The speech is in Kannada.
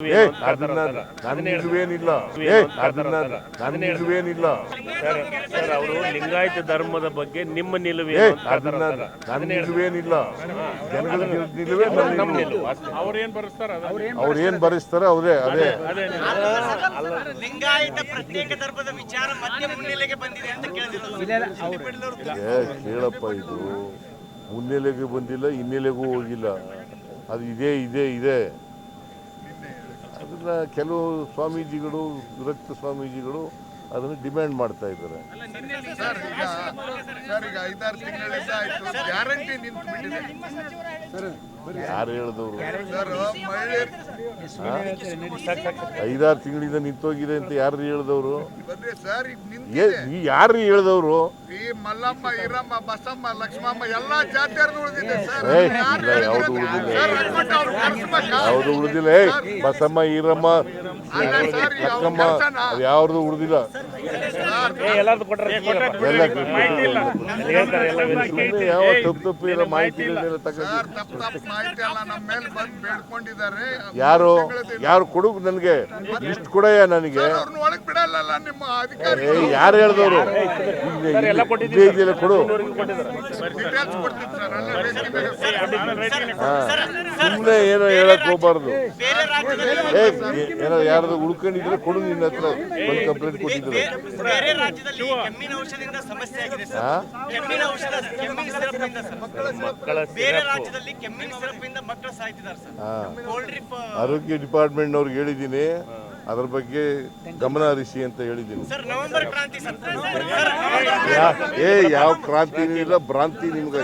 ಏ ಅದನ್ನ ನನ್ನ ನಿಲುವೇನಿಲ್ಲ ಸರ್ ಸರ್ ಅವರು ಲಿಂಗಾಯತ ಧರ್ಮದ ಬಗ್ಗೆ ನಿಮ್ಮ ನಿಲುವು. ನನ್ನ ನಿಲುವೇನಿಲ್ಲ ಜನಗಳ ನಿಲ್- ನಿಲುವೇ ನನ್ನ ನಿಲುವು. ನಿಲುವು ಅಷ್ಟೇ. ಅವ್ರು ಏನ್ ಭರಿಸ್ತಾರೆ ಅವರೇ ಅದೇ. ಲಿಂಗಾಯತ ಪ್ರತ್ಯೇಕ ಧರ್ಮದ ವಿಚಾರ ಮತ್ತೆ ಮುನ್ನೆಲೆಗೆ ಬಂದಿದೆ ಅಂತ ಕೇಳಿದ್ರು ಏ ಕೇಳಪ್ಪ ಇದು ಮುನ್ನೆಲೆಗೆ ಬಂದಿಲ್ಲ ಹಿನ್ನೆಲೆಗೂ ಹೋಗಿಲ್ಲ. ಅದು ಇದೇ ಇದೆ ಇದೆ. ಕೆಲವು ಸ್ವಾಮೀಜಿಗಳು ವಿರಕ್ತ ಸ್ವಾಮೀಜಿಗಳು ಅದನ್ನು ಡಿಮ್ಯಾಂಡ್ ಮಾಡ್ತಾ ಇದ್ದಾರೆ. ಯಾರು ಹೇಳಿದವರು? ಐದಾರು ತಿಂಗಳಿಂದ ನಿಂತೋಗಿದೆ ಅಂತ ಯಾರು ಹೇಳಿದವರು? ಯಾರು ಹೇಳಿದವರು? ಮಲ್ಲಮ್ಮ ಈರಮ್ಮ ಬಸಮ್ಮ ಲಕ್ಷ್ಮಮ್ಮ ಎಲ್ಲಾ ಯಾವ್ದು ಉಳಿದಿಲ್ಲ. ಬಸಮ್ಮ ಈರಮ್ಮ ಲಕ್ಷ್ಮಮ್ಮ? ಅದು ಯಾವ್ದು ಉಳಿದಿಲ್ಲ. ಮಾಹಿತಿ ಯಾರು ಯಾರು ಕೊಡು ನನಗೆ? ಇಷ್ಟ ಕೊಡಯ್ಯ ನನಗೆ? ಯಾರು ಹೇಳ್ದವ್ರು? ಕೊಡು. ಸುಮ್ಮನೆ ಏನೋ ಹೇಳಕ್ ಹೋಗ್ಬಾರ್ದು. ಏನೋ ಯಾರ್ದು ಉಳ್ಕೊಂಡಿದ್ರೆ ಕೊಡು ನಿನ್ನ ಹತ್ರ ಒಂದು ಕಂಪ್ಲೇಂಟ್ ಕೊಟ್ಟಿದ್ರು ಬೇರೆ ರಾಜ್ಯದಲ್ಲಿ ಕೆಮ್ಮಿನ ಔಷಧದಿಂದ ಸಮಸ್ಯೆ ಆಗಿದೆ ಸರ್. ಕೆಮ್ಮಿನ ಔಷಧ ಕೆಮ್ಮಿನ ಸಿರಪ್ನಿಂದ ಸರ್. ಮಕ್ಕಳ ಬೇರೆ ರಾಜ್ಯದಲ್ಲಿ ಕೆಮ್ಮಿನ ಸಿರಪ್ನಿಂದ ಮಕ್ಕಳು ಸಾಯ್ತಿದ್ದಾರೆ ಸರ್. ಹಾ ಕೋಲ್ಡ್ ಡ್ರಿಪ್ ಆರೋಗ್ಯ ಡಿಪಾರ್ಟ್ಮೆಂಟ್ನವ್ರಿಗೆ ಹೇಳಿದ್ದೀನಿ. ಅದ್ರ ಬಗ್ಗೆ ಗಮನ ಹರಿಸಿ ಅಂತ ಹೇಳಿದ್ದೀನಿ. ಸರ್ ನವೆಂಬರ್ ಕ್ರಾಂತಿ ಸರ್. ಸರ್ ಯಾ- ಏ ಯಾವ ಕ್ರಾಂತಿನೂ ಇಲ್ಲ ಭ್ರಾಂತಿ ನಿಮ್ಗೆ.